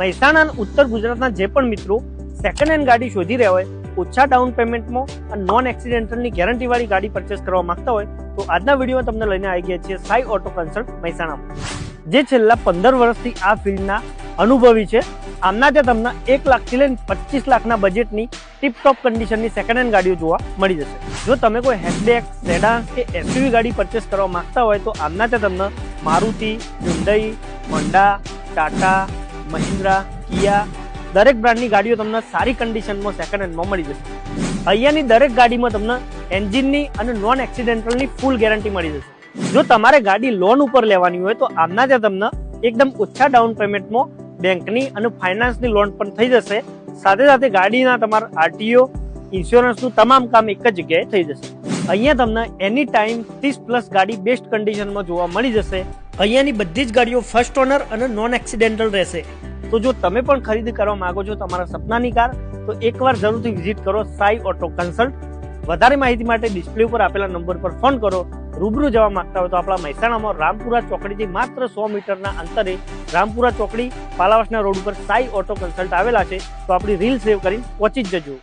મહેસાણા ઉત્તર ગુજરાતના જે પણ મિત્રો સેકન્ડ હેન્ડ ગાડી શોધી રહ્યા હોય, ઓછા ડાઉન પેમેન્ટમાં અને નોન એક્સિડેન્ટલની ગેરંટી વાળી ગાડી પરચેસ કરવા માંગતા હોય, તો આજના વિડીયોમાં તમને લઈને આવી ગયા છીએ સાઈ ઓટો કન્સલ્ટ મહેસાણામાં. જે છેલ્લા પંદર વર્ષથી આ ફિલ્ડના અનુભવી છે. આમના ત્યાં તમને એક લાખથી લઈને પચીસ લાખના બજેટની ટીપટોપ કન્ડિશનની સેકન્ડ હેન્ડ ગાડીઓ જોવા મળી જશે. જો તમે કોઈ હેચબેક સેડાન કે એસયુવી ગાડી પરચેસ કરવા માંગતા હોય, તો આમના ત્યાં તમને Maruti Hyundai Honda Tata Mahindra, Kia, દરેક બ્રાન્ડની ગાડીઓ તમને સારી કન્ડિશનમાં સેકન્ડ હેન્ડમાં મળી જશે. અહીંયાની દરેક ગાડીમાં તમને એન્જિનની અને નોન એક્સિડેન્ટલની ફૂલ ગેરંટી મળી જશે. જો તમારે ગાડી લોન ઉપર લેવાની હોય તો આમના ત્યાં તમને એકદમ ઓછા ડાઉન પેમેન્ટમાં બેંકની અને ફાઇનાન્સની લોન પણ થઈ જશે. સાથે સાથે ગાડીના તમારા આરટીઓ ઇન્સ્યોરન્સનું તમામ કામ એક જ જગ્યાએ થઈ જશે. અહીંયા તમને એની ટાઈમ ત્રીસ પ્લસ ગાડી બેસ્ટ કન્ડિશનમાં જોવા મળી જશે. અહીંયાની બધી જ ગાડીઓ ફર્સ્ટ ઓનર અને નોન એક્સિડેન્ટલ રહેશે. તો જો તમે પણ ખરીદી કરવા માંગો છો તમારા સપનાની કાર, તો એકવાર જરૂરથી વિઝિટ કરો સાઈ ઓટો કન્સલ્ટ. વધારે માહિતી માટે ડિસ્પ્લે ઉપર આપેલા નંબર પર ફોન કરો. રૂબરૂ જવા માંગતા હોય તો આપણા મહેસાણામાં રામપુરા ચોકડીથી માત્ર સો મીટરના અંતરે રામપુરા ચોકડી પાલાવાસના રોડ ઉપર સાઈ ઓટો કન્સલ્ટ આવેલા છે. તો આપણી રીલ સેવ કરી પહોંચી જ જજો.